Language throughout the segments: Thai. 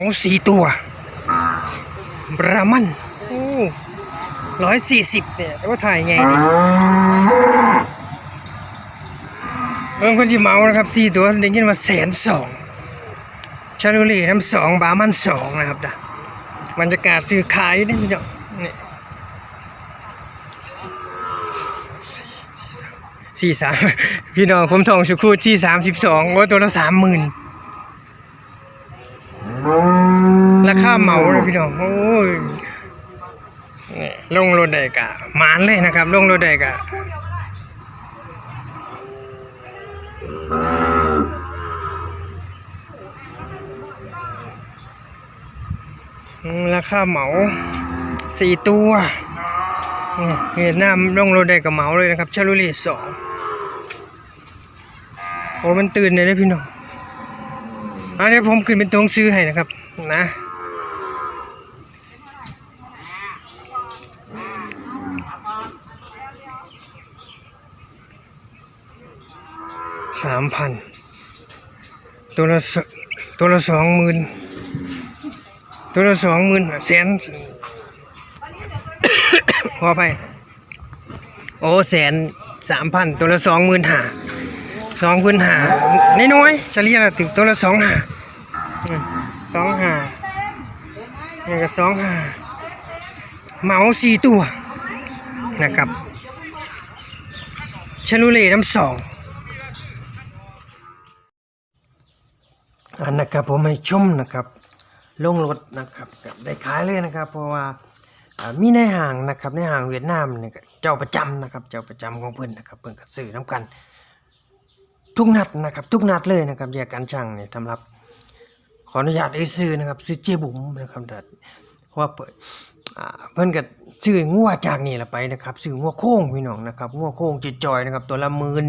โอ้สี่ตัวบรามันโอ้ร้อยสี่สิบเนี่ยแต่ว่าถ่ายไงเนี่ยเพิ่งคนจิเมานะครับสี่ตัวได้ยินว่าแสนสองชาลูเล่น้ำสองบามันสองนะครับนะบรรยากาศซื้อขายนี่พี่น้องนี่สี่สามพี่น้องผมทองชุคูที่สามสิบสองโอ้ตัวละสามหมื่น ราคา เหมาเลยพี่น้องโอ้ยนี่ลงรถได้กะหมานเลยนะครับ ลงรถได้กะอืมราคาเหมาสี่ตัวนี่เวียดนามลงรถได้กับเหมาเลยนะครับชาลูรีสองโอ้มันตื่นเลยนะพี่น้องอันนี้ผมขึ้นเป็นตัวหนังซื้อให้นะครับ นะ สามพันตัวละตัวละสองหมื่นตัวละสองหมื่นแสนพอไป โอ้แสนสามพันตัวละสองหมื่นหาสองพื้นหาน้อยๆเฉลี่ยละถึงตัวละสองหาสองหานี่ก็สองหาเหมาสี่ตัวนะครับชาลูเล่น้ำสอง อันนะครับผมให้ชมนะครับลงรถนะครับได้ขายเลยนะครับ เพราะว่ามีในห้างนะครับในห้างเวียดนามเนี่ยเจ้าประจำนะครับ เจ้าประจำของเพิ่อนนะครับเพิ่อนก็ซื้อน้ำกัน ทุกนัดนะครับ ทุกนัดเลยนะครับแยกกันช่างเนี่ยสำหรับขออนุญาตได้ซื้อนะครับซื้อเจบุ๋มนะครับแต่ว่าเปิดอ่าเพิ่นก็ซื้องัวจากนี่ละไปนะครับซื้องัวโค้งพี่น้องนะครับงัวโค้งจอยนะครับ ตัวละหมื่น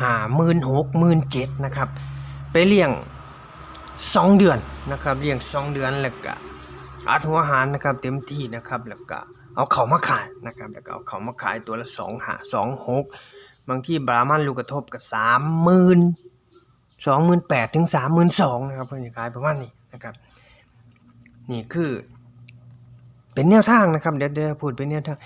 ห้าหมื่นหกหมื่นเจ็ดนะครับ ไปเลี้ยง สองเดือนนะครับเลี้ยงสองเดือนแล้วก็อัดหัวหารนะครับเต็มที่นะครับแล้วก็เอาเขามาขายนะครับแล้วก็เอาเขามาขายตัวละสองหาสองหกบางที่บรามันลูกกระทบกับสามหมื่นสองหมื่นแปดถึงสามหมื่นสองนะครับเพื่อนจะขายประมาณนี้นะครับนี่คือเป็นแนวทางนะครับเดี๋ยวเดี๋ยวพูดเป็นแนวทาง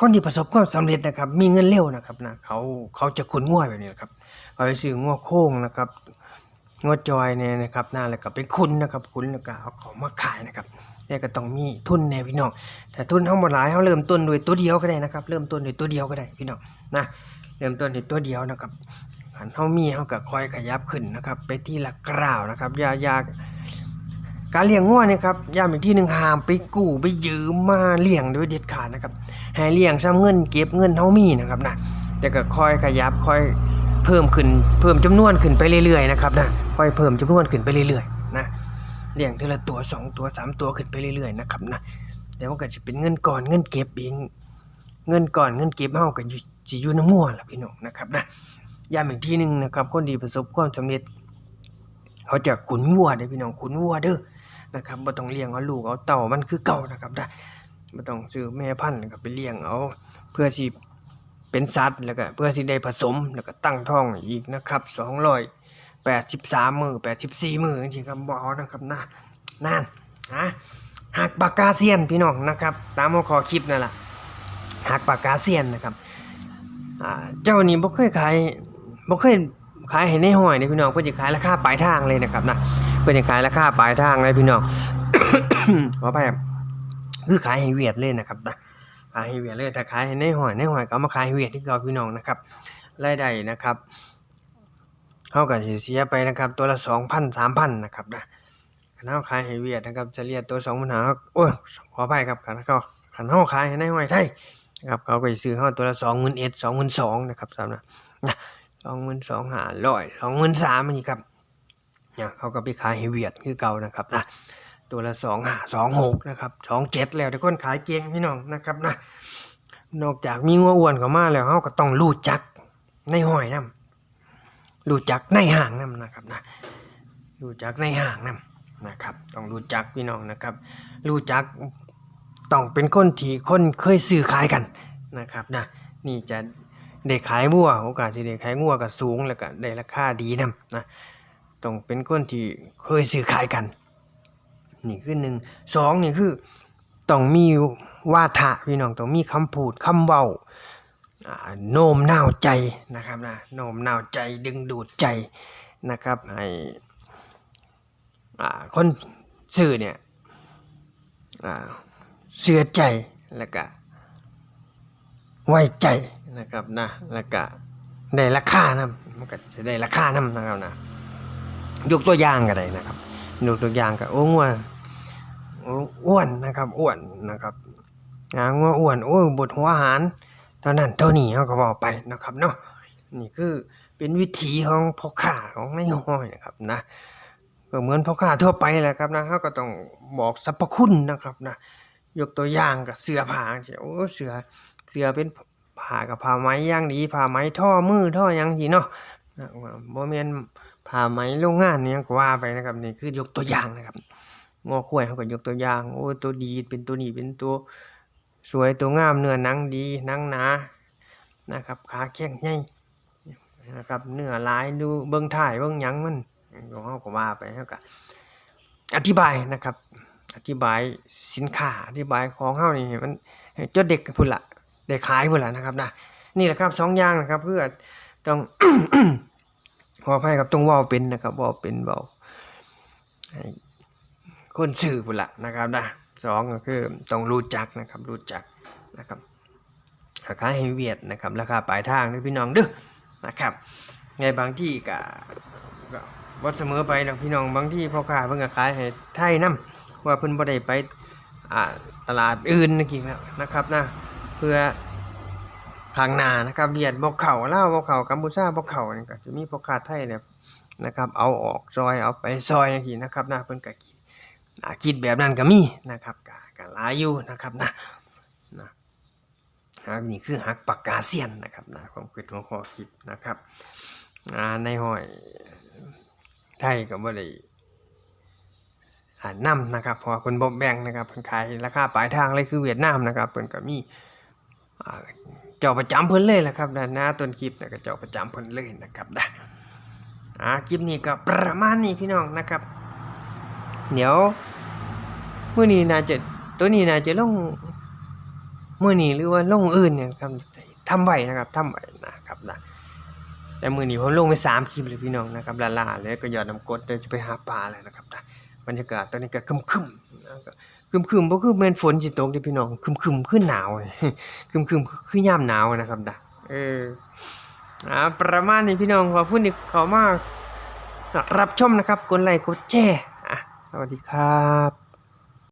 คนที่ประสบความสำเร็จนะครับ มีเงินเร็วนะครับนะเขาเขาจะขุนง่วยแบบนี้นะครับเขาไปซื้อง่วโค้งนะครับ ง่วจอยเนี่ยนะครับน่าแล้วก็ไปขุนนะครับขุนแล้วก็เอาของมาขายนะครับแต่ก็ต้องมีทุนแน่พี่น้องแต่ทุนเท่าหมดหลายเขาเริ่มต้นด้วยตัวเดียวก็ได้นะครับเริ่มต้นด้วยตัวเดียวก็ได้พี่น้องนะเริ่มต้นที่ตัวเดียวนะครับหันเฮามีเฮาก็คอยขยับขึ้นนะครับ ไปที่ละกราวนะครับอย่าอยาการเลี้ยงงัวเนี่ยครับย้ำอีกที่หนึ่งห้ามไปกู้ไปยืมมาเลี้ยงโดยเด็ดขาดนะครับให้เลี้ยงซ้ำเงินเก็บเงินเฮามีนะครับนะแล้วก็คอยขยับคอยเพิ่มขึ้นเพิ่มจำนวนขึ้นไปเรื่อยๆนะครับนะ ค่อยเพิ่มจำนวนขึ้นไปเรื่อยๆนะเลี้ยงทีละตัวสองตัวสามตัวขึ้นไปเรื่อยๆนะครับนะแต่ว่าก็จะเป็นเงินก่อนเงินเก็บเองเงินก่อนเงินเก็บเฮากันสิอยู่น้ำมั่วล่ะพี่น้องนะครับนะย้ำอีกทีหนึงนะครับคนดีประสบความสำเร็จ เขาจะขุนวัวเด้พี่น้องขุนวัวเด้อนะครับบ่ต้องเลี้ยงเอาลูกเอาเต่ามันคือเก่านะครับนะบ่ต้องซื้อแม่พันธุ์แล้วก็ไปเลี้ยงเอาเพื่อสิเป็นสัตว์แล้วก็เพื่อสิได้ผสมแล้วก็ตั้งท้องอีกนะครับ 283มื้อ84มื้อจริงๆครับบอานะครับนะนั่นนะหักปากกาเซียนพี่น้องนะครับ ตามหัวข้อคลิปนั่นแหละหักปากกาเซียนนะครับเจ้านี้บ่เคยขายบ่เคยขายให้ในห้อยนี่พี่น้องเพิ่นจะขายราคาปลายทางเลยนะครับนะเพิ่นจะขายราคาปลายทางเลยพี่น้องขออภัยครับคือขายให้เวียดเลยนะครับนะขายให้เวียดเลยถ้าขายให้ในห้อยในห้อยก็มาขายให้เวียดที่เก่าพี่น้องนะครับรายได้นะครับ เฮาก็สิเสียไปนะครับ ตัวละ2,000 3,000นะครับนะคันเฮาขายให้เวียดนะครับจะเรียกตัว2,000หาโอ้ยขออภัยครับคันเขาคันเฮาขายให้ในห้อยไทยนะครับเขาก็สิซื้อเขาตัวละสองหมื่นเอ็ดสองหมนสองนะครับสามนะนะสองหมื่นสองหาร้อยสองหมื่นสามนี่ครับเนี่ยเขาก็ไปขายให้เวียดคือเก่านะครับนะตัวละสองหาสองหกนะครับสองเจ็ดแล้วแต่คนขายเก่งพี่น้องนะครับนะนอกจากมีงัวอ้วนเข้ามาแล้วเขาก็ต้องรู้จักในห้อยนํ รู้จักในห่างนํนะครับนะรู้จักในห่างนํนะครับ ต้องรู้จักพี่น้องนะครับ รู้จักต้องเป็นคนที่คนเคยซื้อขายกันนะครับนะนี่จะได้ขายวัวโอกาสที่ได้ขายวัวก็สูงแล้วก็ได้ราคาดีนํนะต้องเป็นคนที่เคยซื้อขายกัน นี่คือหนึ่งสองนี่คือต้องมีวาทะพี่น้องต้องมีคำพูดคำเว้าอ่า โน้มน้าวใจนะครับนะโน้มน้าวใจดึงดูดใจนะครับให้คนสื่อเนี่ยเชื่อใจแล้วก็ไว้ใจนะครับนะแล้วก็ได้ราคานะมันก็จะได้ราคานํนะครับนะยกตัวอย่างก็ได้นะครับยกตัวอย่างก็โอ้งัวโอ้วนนะครับอ้วนนะครับงางัวอ้วนโอ้ยบดหัวหาร เท่านั้นเท่านี้เขาก็บอกไปนะครับเนาะนี่คือเป็นวิถีของพ่อค้าของนายห้อยนะครับนะก็เหมือนพ่อค้าทั่วไปแหละครับนะเขาก็ต้องบอกสรรพคุณนะครับนะยกตัวอย่างกับเสือผ้าเช่โอ้เสือเสือเป็นผ้ากับผ้าไหมอย่างดีผ้าไหมท่อมือท่อยังสิเนาะนะว่าบ่แม่นผ้าไหมโรงงานเนี่ยก็ว่าไปนะครับนี่คือยกตัวอย่างนะครับงอข่วยเขาก็ยกตัวอย่างโอ้ตัวดีเป็นตัวนี้เป็นตัว สวยตัวงามเนื้อหนังดีหนังหนานะครับขาแข็งใหญ่นะครับเนื้อลายดูเบิ่งถ่ายเบิ่งยังมันของเขาก็ว่าไปเขาก็อธิบายนะครับ อธิบายสินค้าอธิบายของเฮานี่มันให้จดเด็กพุ่นละได้ขายพุ่นละนะครับนะนี่แหละครับสองอย่างนะครับ เพื่อต้องขออภัยครับต้องว้าเป็นนะครับว้าเป็นเว้าคนสื่อพุ่นละนะครับนะ สองก็คือต้องรู้จักนะครับรู้จักนะครับราคาให้เวียดนะครับราคาปลายทางเด้วยพี่น้องเด้อนะครับในบางที่ก็ก็บ่เสมอไปดอกพี่น้องบางที่พ่อค้าเพิ่นก็ขายให้ไทยนํว่าเพิ่นบ่ได้ไปอ่าตลาดอื่นนี่กินนะครับนะเพื่อข้างหน้านะครับเวียดบ่เข้าลาวบ่เข้ากัมพูชาบ่เข้านี่ก็จะมีพ่อค้าไทยเนี่ยนะครับเอาออกซอยเอาไปซอยจังซี่นะครับนะเพิ่นก็คิดอ่า คิดแบบนั้นก็มีนะครับก็ก็หลายอยู่นะครับนะนะอ่านี่คือหักปากกาเซียนนะครับนะความคิดของข้อคิดนะครับอ่าในห้อยไทยก็บ่ได้อ่านำนะครับเพราะว่าเพิ่นบ่แบ่งนะครับเพิ่นขายราคาปลายทางเลยคือเวียดนามนะครับเพิ่นก็มีอ่าเจ้าประจำเพิ่นเลยแหละครับนะหน้าต้นคลิปนะก็เจ้าประจำเพิ่นเลยนะครับนะอ่าคลิปนี้ก็ประมาณนี้พี่น้องนะครับ เดี๋ยวมื้อนี้น่าจะตัวนี้น่าจะลงมื้อนี้หรือว่าลงอื่นเนี่ยครับทำไหวนะครับทำไหวนะครับนะแต่มื้อนี้ผมลงไป3คลิปเลยพี่น้องนะครับลาๆแล้วก็ยอดน้ำกดเดี๋ยวจะไปหาปลาแล้วนะครับนะบรรยากาศตอนนี้ก็คึมๆนะก็ครึมๆบ่คือแม่นฝนสิตกเด้อพี่น้องครึมๆคือหนาวเลยคึมคึมๆคือยามหนาวนะครับนะเอออ่าประมาณนี้พี่น้องขอบคุณที่ข้ามากรับชมนะครับกดไลค์กดแชร์ สวัสดีครับ